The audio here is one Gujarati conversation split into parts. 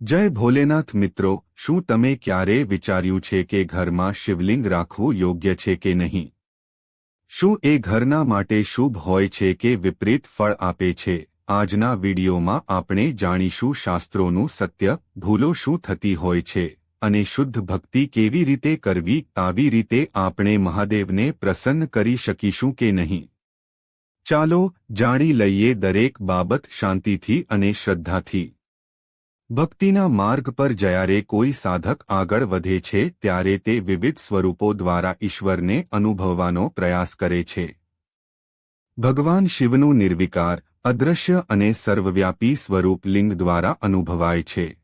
જય ભોલેનાથ મિત્રો, શું તમે ક્યારે વિચાર્યું છે કે ઘરમાં શિવલિંગ રાખવું યોગ્ય છે કે નહીં? શું એ ઘરના માટે શુભ હોય છે કે વિપરીત ફળ આપે છે? આજના વિડીયોમાં આપણે જાણીશું શાસ્ત્રોનું સત્ય, ભૂલો શું થતી હોય છે અને શુદ્ધ ભક્તિ કેવી રીતે કરવી, આવી રીતે આપણે મહાદેવને પ્રસન્ન કરી શકીશું કે નહીં? ચાલો જાણી લઈએ દરેક બાબત શાંતિથી અને શ્રદ્ધાથી. ભક્તિના માર્ગ પર જ્યારે કોઈ સાધક આગળ વધે છે ત્યારે તે વિવિધ સ્વરૂપો દ્વારા ઈશ્વરને અનુભવવાનો પ્રયાસ કરે છે. ભગવાન શિવનું નિર્વિકાર અદૃશ્ય અને સર્વવ્યાપી સ્વરૂપ લિંગ દ્વારા અનુભવાય છે.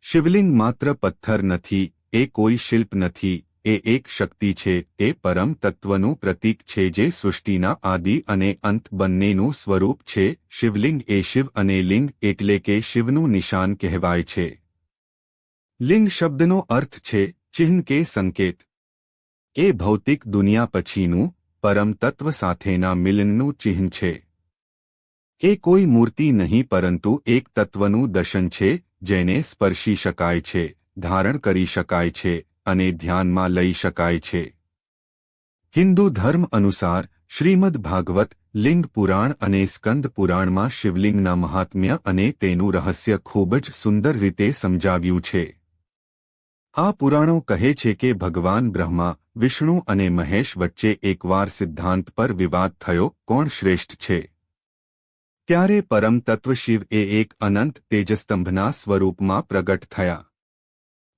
શિવલિંગ માત્ર પથ્થર નથી, એ કોઈ શિલ્પ નથી એ એક શક્તિ છે, એ પરમ તત્વનું પ્રતીક છે જે સૃષ્ટિના આદિ અને અંત બંનેનું સ્વરૂપ છે, શિવલિંગ એ શિવ અને લિંગ એટલે કે શિવનું નિશાન કહેવાય છે. લિંગ શબ્દનો અર્થ છે, ચિહ્ન કે સંકેત. એ ભૌતિક દુનિયા પછીનું, પરમ તત્વ સાથેના મિલનનું ચિહ્ન છે. એ કોઈ મૂર્તિ નહીં પરંતુ એક તત્વનું દર્શન છે, જેને સ્પર્શી શકાય છે, ધારણ કરી શકાય છે અને ધ્યાનમાં લઈ શકાય છે. હિન્દુ ધર્મ અનુસાર શ્રીમદ ભાગવત, લિંગ પુરાણ અને સ્કંદ પુરાણમાં શિવલિંગના મહાત્મ્ય અને તેનું રહસ્ય ખૂબ જ સુંદર રીતે સમજાવ્યું છે. આ પુરાણો કહે છે કે ભગવાન બ્રહ્મા, વિષ્ણુ અને મહેશ વચ્ચે એકવાર સિદ્ધાંત પર વિવાદ થયો, કોણ શ્રેષ્ઠ છે? ત્યારે પરમ શિવ એ એક અનંત તેજસ્તંભના સ્વરૂપમાં પ્રગટ થયા.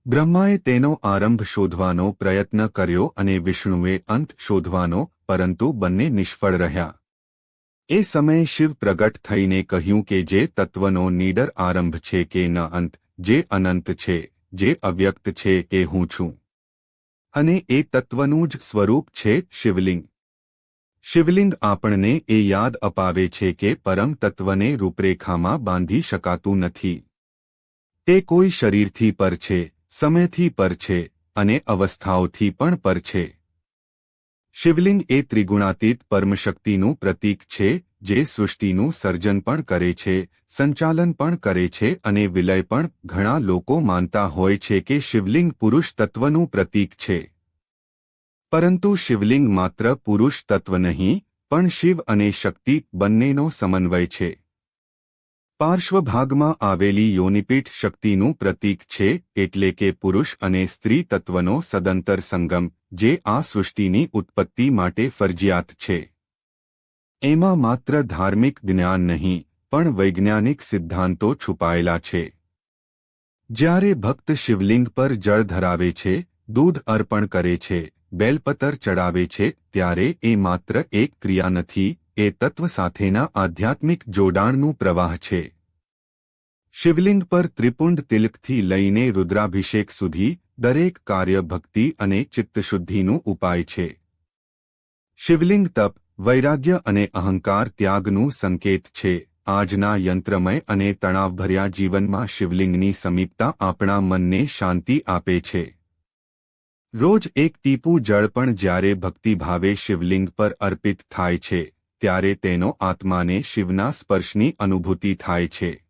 બ્રહ્માએ તેનો આરંભ શોધવાનો પ્રયત્ન કર્યો અને વિષ્ણુએ અંત શોધવાનો, પરંતુ બંને નિષ્ફળ રહ્યા. એ સમયે શિવ પ્રગટ થઈને કહ્યું કે જે તત્વનો નીડર આરંભ છે કે ન અંત, જે અનંત છે, જે અવ્યક્ત છે એ હું છું. અને એ તત્વનું જ સ્વરૂપ છે શિવલિંગ. શિવલિંગ આપણને એ યાદ અપાવે છે કે પરમ તત્વને રૂપરેખામાં બાંધી શકાતું નથી. તે કોઈ શરીરથી પર છે સમયથી પર છે અને અવસ્થાઓથી પણ પર છે. શિવલિંગ એ ત્રિગુણાતીત પરમશક્તિનું પ્રતીક છે, જે સૃષ્ટિનું સર્જન પણ કરે છે, સંચાલન પણ કરે છે અને વિલય પણ ઘણા લોકો માનતા હોય છે કે શિવલિંગ પુરુષ તત્વનું પ્રતીક છે. પરંતુ શિવલિંગ માત્ર પુરુષ તત્વ નહીં, પણ શિવ અને શક્તિ બંનેનો સમન્વય છે. પાર્શ્વભાગમાં આવેલી યોનિપીઠ શક્તિનું પ્રતીક છે એટલે કે પુરુષ અને સ્ત્રી તત્વનો સદંતર સંગમ, જે આ સૃષ્ટિની ઉત્પત્તિ માટે ફરજિયાત છે. એમાં માત્ર ધાર્મિક જ્ઞાન નહીં, પણ વૈજ્ઞાનિક સિદ્ધાંતો છુપાયેલા છે. જ્યારે ભક્ત શિવલિંગ પર જળ ધરાવે છે, દૂધ અર્પણ કરે છે, બેલપતર ચડાવે છે, ત્યારે એ માત્ર એક ક્રિયા નથી એ તત્વ સાથેના આધ્યાત્મિક જોડાણનું પ્રવાહ છે. શિવલિંગ પર ત્રિપુંડ તિલકથી લઈને રુદ્રાભિષેક સુધી દરેક કાર્ય ભક્તિ અને ચિત્તશુદ્ધિનું ઉપાય છે. શિવલિંગ તપ, વૈરાગ્ય અને અહંકાર ત્યાગનું સંકેત છે. આજના યંત્રમય અને તણાવભર્યા જીવનમાં શિવલિંગની સમીપતા આપણા મનને શાંતિ આપે છે. રોજ એક ટીપું જળ પણ જ્યારે ભક્તિભાવે શિવલિંગ પર અર્પિત થાય છે. ત્યારે તેનો આત્માને શિવના સ્પર્શની અનુભૂતિ થાય છે.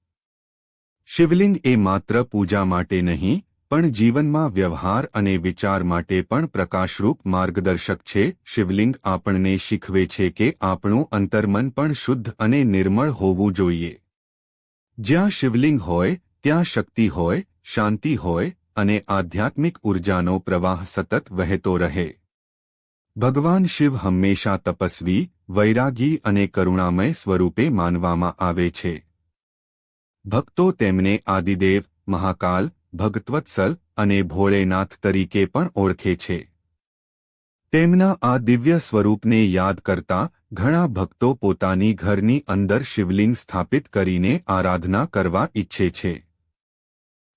શિવલિંગ એ માત્ર પૂજા માટે નહીં, પણ જીવનમાં વ્યવહાર અને વિચાર માટે પણ પ્રકાશરૂપ માર્ગદર્શક છે. શિવલિંગ આપણને શીખવે છે કે આપણું અંતર્મન પણ શુદ્ધ અને નિર્મળ હોવું જોઈએ. જ્યાં શિવલિંગ હોય, ત્યાં શક્તિ હોય, શાંતિ હોય અને આધ્યાત્મિક ઉર્જાનો પ્રવાહ સતત વહેતો રહે. ભગવાન શિવ હંમેશા તપસ્વી, વૈરાગી અને કરુણામય સ્વરૂપે માનવામાં આવે છે. ભક્તો તેમને આદિદેવ, મહાકાલ, ભગતવત્સલ અને ભોળેનાથ તરીકે પણ ઓળખે છે. તેમના આ દિવ્ય સ્વરૂપને યાદ કરતા ઘણા ભક્તો પોતાની ઘરની અંદર શિવલિંગ સ્થાપિત કરીને આરાધના કરવા ઈચ્છે છે.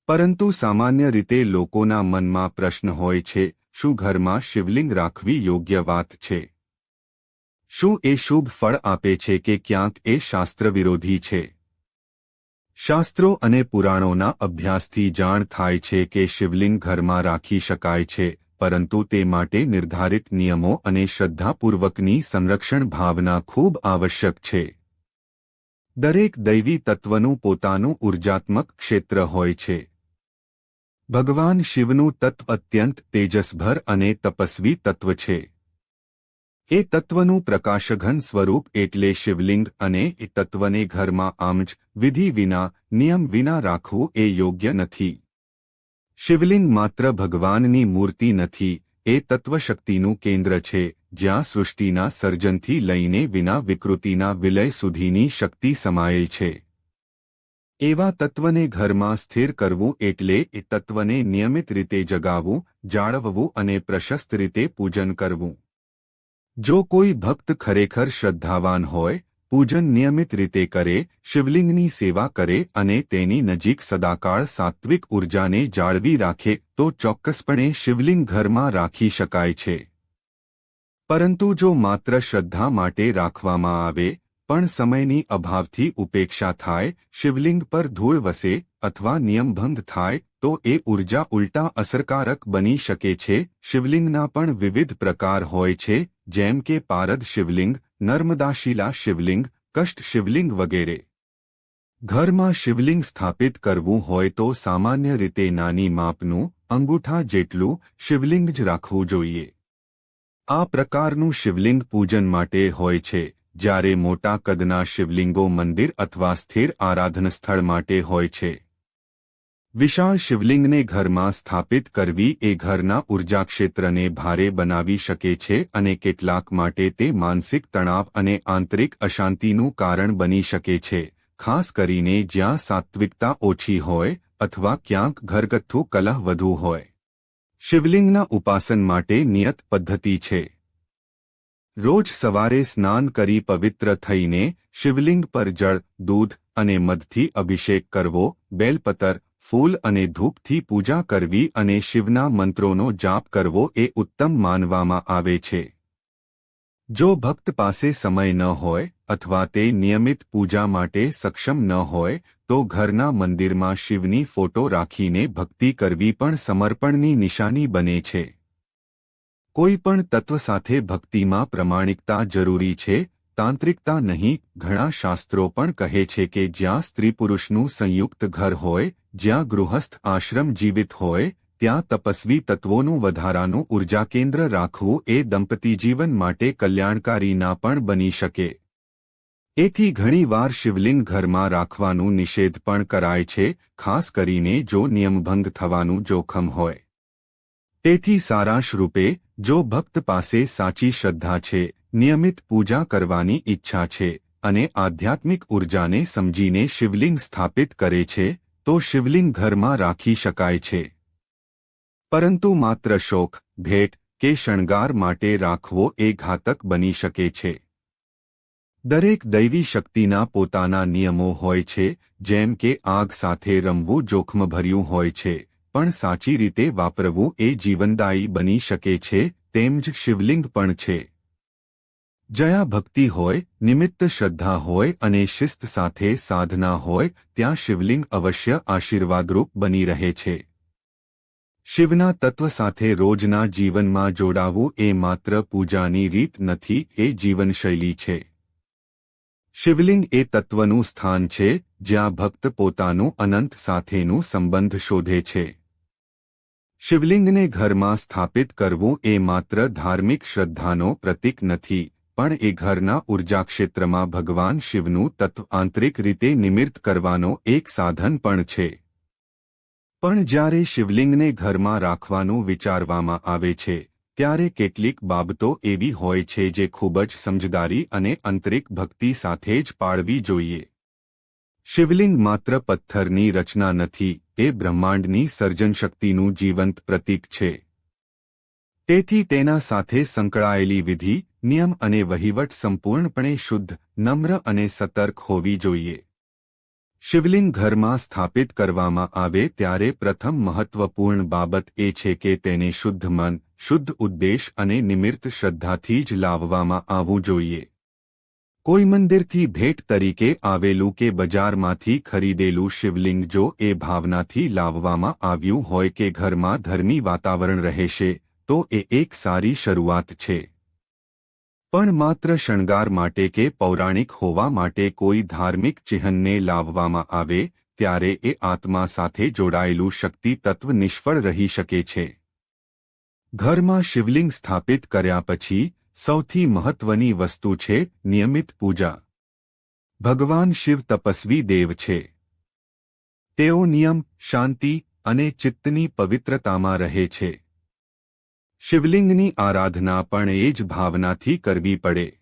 પરંતુ સામાન્ય રીતે લોકોના મનમાં પ્રશ્ન હોય છે શું ઘરમાં શિવલિંગ રાખવી યોગ્ય વાત છે? શું એ શુભ ફળ આપે છે કે ક્યાંક એ શાસ્ત્ર વિરોધી છે? શાસ્ત્રો અને પુરાણોના અભ્યાસથી જાણ થાય છે કે શિવલિંગ ઘરમાં રાખી શકાય છે, પરંતુ તે માટે નિર્ધારિત નિયમો અને શ્રદ્ધાપૂર્વકની સંરક્ષણ ભાવના ખૂબ આવશ્યક છે. દરેક દૈવી તત્વનું પોતાનું ઉર્જાત્મક ક્ષેત્ર હોય છે. ભગવાન શિવનું તત્વ અત્યંત તેજસભર અને તપસ્વી તત્વ છે. એ તત્વનું પ્રકાશઘન સ્વરૂપ એટલે શિવલિંગ અને એ તત્વને ઘરમાં આમ જ વિધિ વિના, નિયમ વિના રાખવું એ યોગ્ય નથી. શિવલિંગ માત્ર ભગવાનની મૂર્તિ નથી, એ તત્વશક્તિનું કેન્દ્ર છે, જ્યાં સૃષ્ટિના સર્જનથી લઈને વિના વિકૃતિના વિલય સુધીની શક્તિ સમાયેલ છે. એવા તત્વને ઘરમાં સ્થિર કરવું એટલે એ તત્વને નિયમિત રીતે જગાવવું, જાળવવું અને પ્રશસ્ત રીતે પૂજન કરવું. જો કોઈ ભક્ત ખરેખર શ્રદ્ધાવાન હોય, પૂજન નિયમિત રીતે કરે, શિવલિંગની સેવા કરે અને તેની નજીક સદાકાળ સાત્વિક ઉર્જાને જાળવી રાખે, તો ચોક્કસપણે શિવલિંગ ઘરમાં રાખી શકાય છે. પરંતુ જો માત્ર શ્રદ્ધા માટે રાખવામાં આવે પણ સમયની અભાવથી ઉપેક્ષા થાય, શિવલિંગ પર ધૂળ વસે અથવા નિયમભંગ થાય, તો એ ઊર્જા ઉલટા અસરકારક બની શકે છે. શિવલિંગના પણ વિવિધ પ્રકાર હોય છે, જેમ કે પારદ શિવલિંગ, નર્મદાશીલા શિવલિંગ, કષ્ટ શિવલિંગ વગેરે. ઘરમાં શિવલિંગ સ્થાપિત કરવું હોય તો સામાન્ય રીતે નાની માપનું, અંગૂઠા જેટલું શિવલિંગ જ રાખવું જોઈએ. આ પ્રકારનું શિવલિંગ પૂજન માટે હોય છે. જ્યારે મોટા કદના શિવલિંગો મંદિર અથવા સ્થિર આરાધન સ્થળ માટે હોય છે. વિશાળ શિવલિંગને ઘરમાં સ્થાપિત કરવી એ ઘરના ઉર્જાક્ષેત્રને ભારે બનાવી શકે છે અને કેટલાક માટે તે માનસિક તણાવ અને આંતરિક અશાંતિનું કારણ બની શકે છે, ખાસ કરીને જ્યાં સાત્વિકતા ઓછી હોય અથવા ક્યાંક ઘરગથ્થુ કલહ વધુ હોય. શિવલિંગના ઉપાસન માટે નિયત પદ્ધતિ છે. રોજ સવારે સ્નાન કરી પવિત્ર થઈને શિવલિંગ પર જળ, દૂધ અને મધથી અભિષેક કરવો, બેલપતર, ફૂલ અને ધૂપથી પૂજા કરવી અને શિવના મંત્રોનો જાપ કરવો એ ઉત્તમ માનવામાં આવે છે. જો ભક્ત પાસે સમય ન હોય અથવા તે નિયમિત પૂજા માટે સક્ષમ ન હોય, તો ઘરના મંદિરમાં શિવની ફોટો રાખીને ભક્તિ કરવી પણ સમર્પણની નિશાની બને છે. કોઈ પણ તત્વ સાથે ભક્તિમાં પ્રમાણિકતા જરૂરી છે, તાંત્રિકતા નહીં, ઘણા શાસ્ત્રો પણ કહે છે કે જ્યાં સ્ત્રી પુરુષનું સંયુક્ત ઘર હોય, જ્યાં ગૃહસ્થ આશ્રમ જીવિત હોય, ત્યાં તપસ્વી તત્વોનું વધારાનું ઊર્જા કેન્દ્ર રાખવું એ દંપતી જીવન માટે કલ્યાણકારી ના પણ બની શકે. એથી ઘણીવાર શિવલિંગ ઘરમાં રાખવાનું નિષેધ પણ કરાય છે, ખાસ કરીને જો નિયમભંગ થવાનું જોખમ હોય. તેથી સારાંશ રૂપે જો ભક્ત પાસે સાચી શ્રદ્ધા છે, નિયમિત પૂજા કરવાની ઈચ્છા છે અને આધ્યાત્મિક ઉર્જાને સમજીને શિવલિંગ સ્થાપિત કરે છે, તો શિવલિંગ ઘરમાં રાખી શકાય છે. પરંતુ માત્ર શોખ ભેટ કે શણગાર માટે રાખવો એ ઘાતક બની શકે છે. દરેક દૈવી શક્તિના પોતાના નિયમો હોય છે, જેમ કે આગ સાથે રમવું જોખમભર્યું હોય છે. પણ સાચી રીતે વાપરવું એ જીવનદાયી બની શકે છે, તેમ જ શિવલિંગ પણ છે. જયા ભક્તિ હોય, નિમિત્ત શ્રદ્ધા હોય અને શિસ્ત સાથે સાધના હોય, ત્યાં શિવલિંગ અવશ્ય આશીર્વાદરૂપ બની રહે છે. શિવના તત્વ સાથે રોજના જીવનમાં જોડાવું એ માત્ર પૂજાની રીત નથી, એ જીવનશૈલી છે. શિવલિંગ એ તત્વનું સ્થાન છે, જ્યાં ભક્ત પોતાનું અનંત સાથેનું સંબંધ શોધે છે. શિવલિંગને ઘરમાં સ્થાપિત કરવું એ માત્ર ધાર્મિક શ્રદ્ધાનો પ્રતીક નથી, પણ એ ઘરના ઉર્જાક્ષેત્રમાં ભગવાન શિવનું તત્વ આંતરિક રીતે નિમિત્ત કરવાનો એક સાધન પણ છે. પણ જ્યારે શિવલિંગને ઘરમાં રાખવાનું વિચારવામાં આવે છે, ત્યારે કેટલીક બાબતો એવી હોય છે જે ખૂબ જ સમજદારી અને આંતરિક ભક્તિ સાથે જ પાળવી જોઈએ. શિવલિંગ માત્ર પથ્થરની રચના નથી એ બ્રહ્માંડની સર્જનશક્તિનું જીવંત પ્રતીક છે. તેથી તેના સાથે સંકળાયેલી વિધિ, નિયમ અને વહીવટ સંપૂર્ણપણે શુદ્ધ, નમ્ર અને સતર્ક હોવી જોઈએ. શિવલિંગ ઘરમાં સ્થાપિત કરવામાં આવે ત્યારે પ્રથમ મહત્વપૂર્ણ બાબત એ છે કે તેને શુદ્ધ મન, શુદ્ધ ઉદ્દેશ અને નિમિત્ત શ્રદ્ધાથી જ લાવવામાં આવવું જોઈએ. કોઈ મંદિરથી ભેટ તરીકે આવેલું કે બજારમાંથી ખરીદેલું શિવલિંગ જો એ ભાવનાથી લાવવામાં આવ્યું હોય કે ઘરમાં ધર્મી વાતાવરણ રહેશે, તો એ એક સારી શરૂઆત છે. પણ માત્ર શણગાર માટે કે પૌરાણિક હોવા માટે કોઈ ધાર્મિક ચિહ્નને લાવવામાં આવે, ત્યારે એ આત્મા સાથે જોડાયેલું શક્તિ તત્વ નિષ્ફળ રહી શકે છે. ઘરમાં શિવલિંગ સ્થાપિત કર્યા પછી સૌથી મહત્વની વસ્તુ છે નિયમિત પૂજા. ભગવાન શિવ તપસ્વી દેવ છે. તેઓ નિયમ, શાંતિ અને ચિત્તની પવિત્રતામાં રહે છે. શિવલિંગની આરાધના પણ એ જ ભાવનાથી કરવી પડે.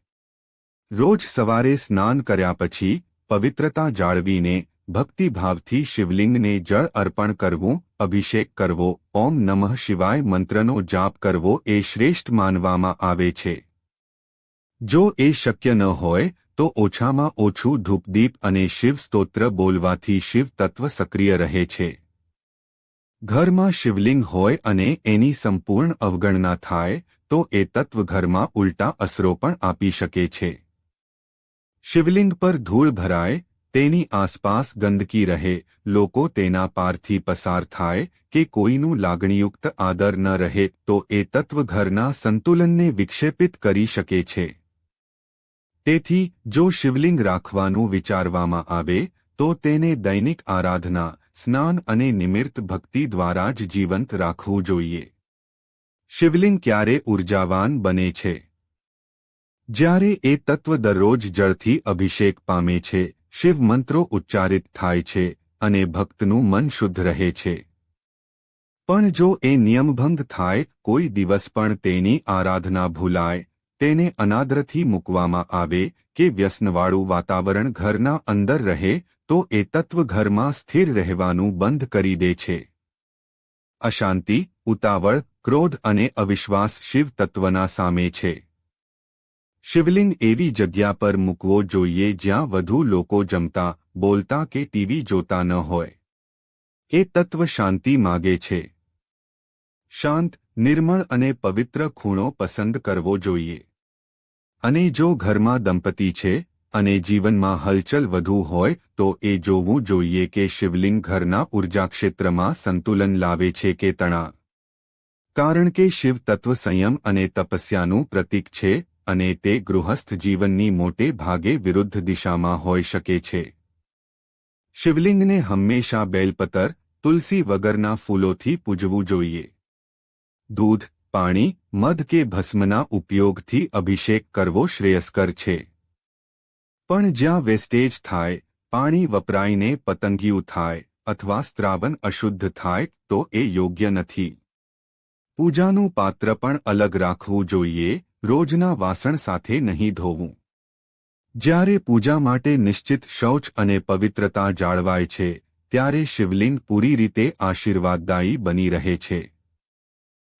રોજ સવારે સ્નાન કર્યા પછી પવિત્રતા જાળવીને ભક્તિભાવથી શિવલિંગને જળ અર્પણ કરવું, અભિષેક કરવો, ઓમ નમઃ શિવાય મંત્રનો જાપ કરવો એ શ્રેષ્ઠ માનવામાં આવે છે. જો એ શક્ય ન હોય, તો ઓછામાં ઓછું ધૂપદીપ અને શિવ સ્તોત્ર બોલવાથી શિવ તત્વ સક્રિય રહે છે. ઘરમાં શિવલિંગ હોય અને એની સંપૂર્ણ અવગણના થાય, તો એ તત્વ ઘરમાં ઉલટા અસરો પણ આપી શકે છે. શિવલિંગ પર ધૂળ ભરાય, તેની આસપાસ ગંદકી રહે, લોકો તેના પારથી પસાર થાય, કે કોઈનું લાગણીયુક્ત આદર ન રહે, તો એ તત્વ ઘરના સંતુલનને વિક્ષેપિત કરી શકે છે. તેથી, જો શિવલિંગ રાખવાનું વિચારવામાં આવે, તો તેને દૈનિક આરાધના, સ્નાન અને નિમિત્ત ભક્તિ દ્વારા જ જીવંત રાખવું જોઈએ. શિવલિંગ ક્યારે ઉર્જાવાન બને છે? જ્યારે એ તત્વ દરરોજ જળથી અભિષેક પામે છે, શિવ મંત્રો ઉચ્ચારિત થાય છે, અને ભક્તનું મન શુદ્ધ રહે છે. પણ જો એ નિયમભંગ થાય, કોઈ દિવસ પણ તેની આરાધના ભૂલાય તેને અનાદરથી મૂકવામાં આવે કે વ્યસનવાળું વાતાવરણ ઘરના અંદર રહે, તો એ તત્વ ઘરમાં સ્થિર રહેવાનું બંધ કરી દે છે. અશાંતિ, ઉતાવળ, ક્રોધ અને અવિશ્વાસ શિવ તત્વના સામે છે. શિવલિંગ એવી જગ્યા પર મૂકવો જોઈએ જ્યાં વધુ લોકો જમતા, બોલતા કે ટીવી જોતા ન હોય. એ તત્વ શાંતિ માગે છે. શાંત નિર્મળ અને પવિત્ર ખૂણો પસંદ કરવો જોઈએ. અને જો ઘરમાં દંપતી છે, અને જીવનમાં હલચલ વધુ હોય, તો એ જોવું જોઈએ કે શિવલિંગ ઘરના ઉર્જાક્ષેત્રમાં સંતુલન લાવે છે કે તણાવ. કારણ કે શિવ તત્વ સંયમ અને તપસ્યાનું પ્રતીક છે, અને તે ગૃહસ્થ જીવનની મોટે ભાગે વિરુદ્ધ દિશામાં હોઈ શકે છે. શિવલિંગને હંમેશા બેલપતર, તુલસી વગરના ફૂલોથી પૂજવું જોઈએ. દૂધ, પાણી, મધ કે ભસ્મના ઉપયોગથી અભિષેક કરવો શ્રેયસ્કર છે. પણ જ્યાં વેસ્ટેજ થાય, પાણી વપરાઈને પતંગિયું થાય અથવા સ્ત્રાવન અશુદ્ધ થાય, તો એ યોગ્ય નથી. પૂજાનું પાત્ર પણ અલગ રાખવું જોઈએ, રોજના વાસણ સાથે નહીં ધોવું. જ્યારે પૂજા માટે નિશ્ચિત શૌચ અને પવિત્રતા જાળવાય છે, ત્યારે શિવલિંગ પૂરી રીતે આશીર્વાદદાયી બની રહે છે.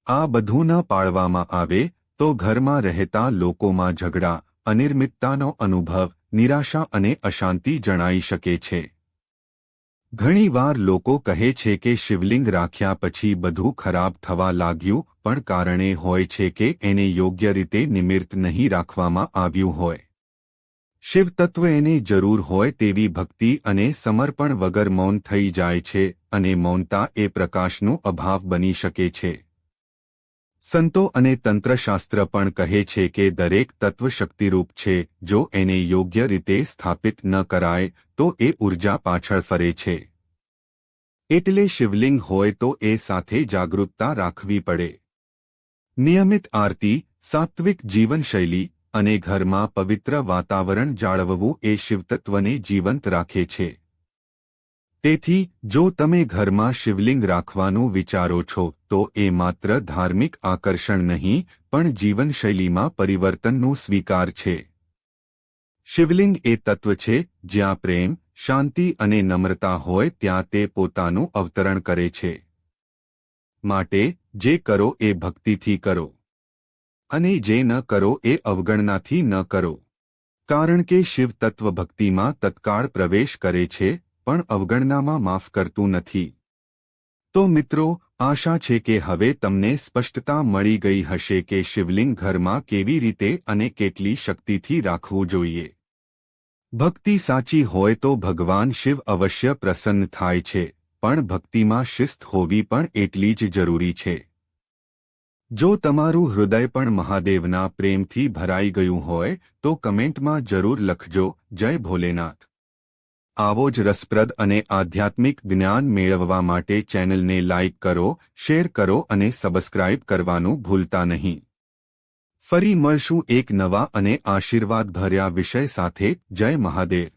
આ બધું ન પાળવામાં આવે તો ઘરમાં રહેતા લોકોમાં ઝઘડા, અનિર્મિતતાનો અનુભવ, નિરાશા અને અશાંતિ જણાઈ શકે છે. ઘણીવાર લોકો કહે છે કે શિવલિંગ રાખ્યા પછી બધું ખરાબ થવા લાગ્યું, પણ કારણે હોય છે કે એને યોગ્ય રીતે નિમિત્ત નહીં રાખવામાં આવ્યું હોય. શિવતત્વ એને જરૂર હોય તેવી ભક્તિ અને સમર્પણ વગર મૌન થઈ જાય છે અને મૌનતા એ પ્રકાશનું અભાવ બની શકે છે. સંતો અને તંત્રશાસ્ત્ર પણ કહે છે કે દરેક તત્વ શક્તિરૂપ છે, જો એને યોગ્ય રીતે સ્થાપિત ન કરાય, તો એ ઊર્જા પાછળ ફરે છે. એટલે શિવલિંગ હોય તો એ સાથે જાગૃતતા રાખવી પડે. નિયમિત આરતી, સાત્વિક જીવનશૈલી અને ઘરમાં પવિત્ર વાતાવરણ જાળવવું એ શિવતત્વને જીવંત રાખે છે. તેથી, જો તમે ઘરમાં શિવલિંગ રાખવાનું વિચારો છો, તો એ માત્ર ધાર્મિક આકર્ષણ નહીં, પણ જીવનશૈલીમાં પરિવર્તનનો સ્વીકાર છે. શિવલિંગ એ તત્વ છે, જ્યાં પ્રેમ, શાંતિ અને નમ્રતા હોય ત્યાં તે પોતાનું અવતરણ કરે છે. માટે, જે કરો એ ભક્તિથી કરો. અને જે ન કરો એ અવગણનાથી ન કરો. કારણ કે શિવ તત્વ ભક્તિમાં તત્કાળ પ્રવેશ કરે છે પણ અવગણનામાં માફ કરતું નથી. તો મિત્રો, આશા છે કે હવે તમને સ્પષ્ટતા મળી ગઈ હશે કે શિવલિંગ ઘરમાં કેવી રીતે અને કેટલી શક્તિથી રાખવું જોઈએ. ભક્તિ સાચી હોય તો ભગવાન શિવ અવશ્ય પ્રસન્ન થાય છે, પણ ભક્તિમાં શિસ્ત હોવી પણ એટલી જ જરૂરી છે. જો તમારું હૃદય પણ મહાદેવના પ્રેમથી ભરાઈ ગયું હોય, તો કમેન્ટમાં જરૂર લખજો, જય ભોલેનાથ. આવો જ રસપ્રદ અને આધ્યાત્મિક જ્ઞાન મેળવવા માટે ચેનલને લાઇક કરો, શેર કરો અને સબસ્ક્રાઇબ કરવાનું ભૂલતા નહીં. ફરી મળશું એક નવા અને આશીર્વાદ ભર્યા વિષય સાથે. જય મહાદેવ.